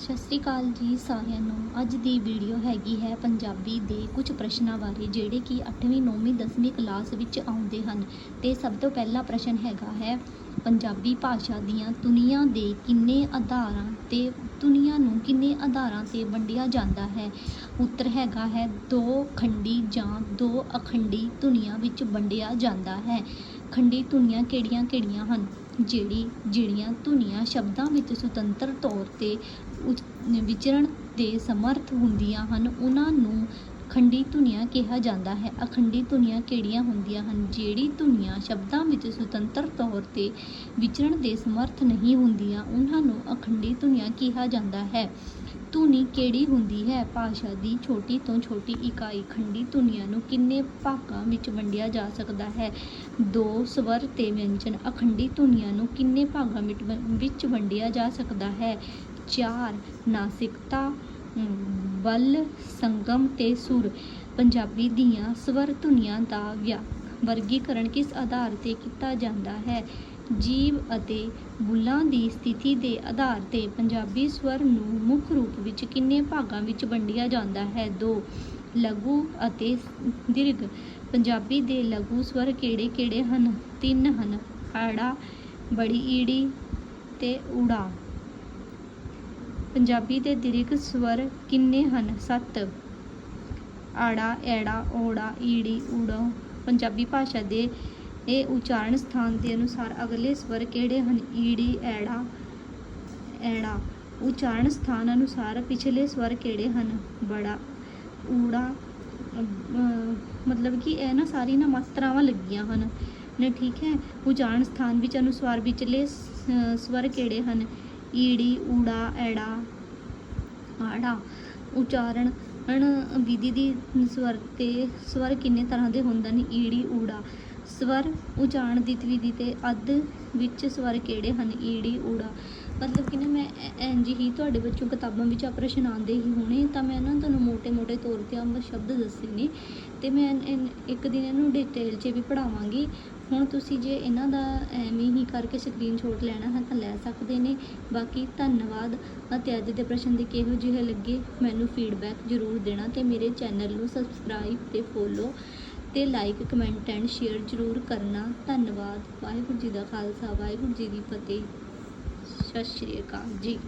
ਸਤਿ ਸ਼੍ਰੀ ਅਕਾਲ ਜੀ ਸਾਰਿਆਂ ਨੂੰ। ਅੱਜ ਦੀ ਵੀਡੀਓ ਹੈਗੀ ਹੈ ਪੰਜਾਬੀ ਦੇ ਕੁਝ ਪ੍ਰਸ਼ਨਾਂ ਬਾਰੇ, ਜਿਹੜੇ ਕਿ 8ਵੀਂ 9ਵੀਂ 10ਵੀਂ ਕਲਾਸ ਵਿੱਚ ਆਉਂਦੇ ਹਨ। ਤੇ ਸਭ ਤੋਂ ਪਹਿਲਾ ਪ੍ਰਸ਼ਨ ਹੈਗਾ ਹੈ, ਪੰਜਾਬੀ ਭਾਸ਼ਾ ਦੀਆਂ ਦੁਨੀਆ ਦੇ ਕਿੰਨੇ ਆਧਾਰਾਂ ਤੇ ਦੁਨੀਆ ਨੂੰ ਕਿੰਨੇ ਆਧਾਰਾਂ ਤੇ ਵੰਡਿਆ ਜਾਂਦਾ ਹੈ? ਉੱਤਰ ਹੈਗਾ ਹੈ, ਦੋ ਖੰਡੀ ਜਾਂ ਦੋ ਅਖੰਡੀ ਤੁਨੀਆਂ ਵਿੱਚ ਵੰਡਿਆ ਜਾਂਦਾ ਹੈ। ਖੰਡੀ ਧੁਨੀਆਂ ਕਿਹੜੀਆਂ-ਕਿਹੜੀਆਂ ਹਨ? ਜਿਹੜੀ, ਜਿਹੜੀਆਂ ਧੁਨੀਆਂ ਸ਼ਬਦਾਂ ਵਿੱਚ ਸੁਤੰਤਰ ਤੌਰ ਤੇ ਉਚ- ਵਿਚਰਨ ਦੇ ਸਮਰੱਥ ਹੁੰਦੀਆਂ ਹਨ, ਉਹਨਾਂ ਨੂੰ ਅਖੰਡੀ ਧੁਨੀਆਂ ਕਿਹਾ ਜਾਂਦਾ ਹੈ। ਅਖੰਡੀ ਧੁਨੀਆਂ ਕਿਹੜੀਆਂ ਹੁੰਦੀਆਂ ਹਨ? ਜਿਹੜੀ ਧੁਨੀਆਂ ਸ਼ਬਦਾਂ ਵਿੱਚ ਸੁਤੰਤਰ ਤੌਰ ਤੇ ਵਿਚਰਨ ਦੇ ਸਮਰਥ ਨਹੀਂ ਹੁੰਦੀਆਂ, ਉਹਨਾਂ ਨੂੰ ਅਖੰਡੀ ਧੁਨੀਆਂ ਕਿਹਾ ਜਾਂਦਾ ਹੈ। ਧੁਨੀ ਕਿਹੜੀ ਹੁੰਦੀ ਹੈ? ਭਾਸ਼ਾ ਦੀ ਛੋਟੀ ਤੋਂ ਛੋਟੀ ਇਕਾਈ ਖੰਡੀ ਧੁਨੀਆਂ ਨੂੰ ਕਿੰਨੇ ਭਾਗਾਂ ਵਿੱਚ ਵੰਡਿਆ ਜਾ ਸਕਦਾ ਹੈ? ਦੋ, ਸਵਰ ਤੇ ਵਿਅੰਜਨ ਅਖੰਡੀ ਧੁਨੀਆਂ ਨੂੰ ਕਿੰਨੇ ਭਾਗਾਂ ਵਿੱਚ ਵ- ਵਿੱਚ ਵੰਡਿਆ ਜਾ ਸਕਦਾ ਹੈ? ਚਾਰ, ਨਾਸਿਕਤਾ ਅਮ, ਸੰਗਮ ਤੇ ਸੁਰ। ਪੰਜਾਬੀ ਦੀਆਂ ਸਵਰ ਧੁਨੀਆਂ ਦਾ ਵਿਆ ਵਰਗੀਕਰਨ ਕਿਸ ਆਧਾਰ ਤੇ ਕੀਤਾ ਜਾਂਦਾ ਹੈ? ਜੀਵ ਅਤੇ ਬੁੱਲਾਂ ਦੀ ਸਥਿਤੀ ਦੇ ਆਧਾਰ ਤੇ ਪੰਜਾਬੀ ਸਵਰ ਨੂੰ ਮੁੱਖ ਰੂਪ ਵਿੱਚ ਕਿੰਨੇ ਭਾਗਾਂ ਵਿੱਚ ਵੰਡਿਆ ਜਾਂਦਾ ਹੈ? ਦੋ ਲਘੂ ਅਤੇ ਦੀਰਘ। ਪੰਜਾਬੀ ਦੇ ਲਘੂ ਸਵਰ ਕਿਹੜੇ-ਕਿਹੜੇ ਹਨ? ਤਿੰਨ ਹਨ। ਆੜਾ ਬੜੀ ਈੜੀ ਤੇ ਊੜਾ। ਪੰਜਾਬੀ ਦੇ ਦੀਰਘ ਸਵਰ ਕਿੰਨੇ ਹਨ? ਸੱਤ। ਆੜਾ, ਐੜਾ ਓੜਾ ਈੜੀ, ਊੜਾ। ਪੰਜਾਬੀ ਭਾਸ਼ਾ ਦੇ ਇਹ ਉਚਾਰਨ ਸਥਾਨ ਦੇ ਅਨੁਸਾਰ ਅਗਲੇ ਸਵਰ ਕਿਹੜੇ ਹਨ? ਈੜੀ, ਐੜਾ ਐੜਾ। ਉਚਾਰਨ ਸਥਾਨ ਅਨੁਸਾਰ ਪਿਛਲੇ ਸਵਰ ਕਿਹੜੇ ਹਨ? ਬੜਾ, ਊੜਾ ਮਤਲਬ ਕਿ ਇਹ ਨਾ ਸਾਰੀ ਨਾ ਮਾਤਰਾਵਾਂ ਲੱਗੀਆਂ ਹਨ। ਨੇ ਠੀਕ ਹੈ? ਉਚਾਰਨ ਸਥਾਨ ਵਿੱਚ ਅਨੁਸਾਰ ਵਿਚਲੇ ਸਵਰ ਕਿਹੜੇ ਹਨ? ਈੜੀ, ਊੜਾ, ਐੜਾ, ਆੜਾ ਉਚਾਰਨ ਅਣ ਵਿਧੀ ਦੀ ਸਵਰ ਤੇ ਸਵਰ ਕਿੰਨੇ ਤਰ੍ਹਾਂ ਦੇ ਹੁੰਦੇ ਨੇ? ਈੜੀ, ਊੜਾ, ਸਵਰ ਉਚਾਰਨ ਦੀ ਵਿਧੀ ਤੇ ਅੱਧ ਵਿੱਚ ਸਵਰ ਕਿਹੜੇ ਹਨ? ਈੜੀ, ਊੜਾ। ਮਤਲਬ ਕਿ ਨਾ ਮੈਂ ਇੰਝ ਹੀ ਤੁਹਾਡੇ ਬੱਚੋਂ ਕਿਤਾਬਾਂ ਵਿੱਚ ਆ ਪ੍ਰਸ਼ਨ ਆਉਂਦੇ ਹੀ ਹੋਣੇ, ਤਾਂ ਮੈਂ ਨਾ ਤੁਹਾਨੂੰ ਮੋਟੇ ਮੋਟੇ ਤੌਰ ਤੇ ਆਮ ਸ਼ਬਦ ਦੱਸੇ ਨੇ ਤੇ ਮੈਂ ਇੱਕ ਦਿਨ ਇਹਨੂੰ ਡਿਟੇਲ 'ਚ ਵੀ ਪੜ੍ਹਾਵਾਂਗੀ। ਹੁਣ ਤੁਸੀਂ ਜੇ ਇਹਨਾਂ ਦਾ ਐਵੇਂ ਹੀ ਕਰਕੇ ਸਕਰੀਨਸ਼ਾਟ ਲੈਣਾ ਹੈ ਤਾਂ ਲੈ ਸਕਦੇ ਨੇ। ਬਾਕੀ ਧੰਨਵਾਦ। ਅਤੇ ਅੱਜ ਦੇ ਪ੍ਰਸ਼ਨ ਦੇ ਕਿਹੋ ਜਿਹੇ ਲੱਗੇ? ਮੈਨੂੰ ਫੀਡਬੈਕ ਜ਼ਰੂਰ ਦੇਣਾ ਤੇ ਮੇਰੇ ਚੈਨਲ ਨੂੰ ਸਬਸਕ੍ਰਾਈਬ ਤੇ ਫੋਲੋ ਤੇ ਲਾਈਕ ਕਮੈਂਟ ਐਂਡ ਸ਼ੇਅਰ ਜ਼ਰੂਰ ਕਰਨਾ। ਧੰਨਵਾਦ। ਵਾਹਿਗੁਰੂ ਜੀ ਦਾ ਖਾਲਸਾ। ਵਾਹਿਗੁਰੂ ਜੀ ਦੀ ਫਤਿਹ। ਸਤਿ ਸ਼੍ਰੀ ਅਕਾਲ ਜੀ।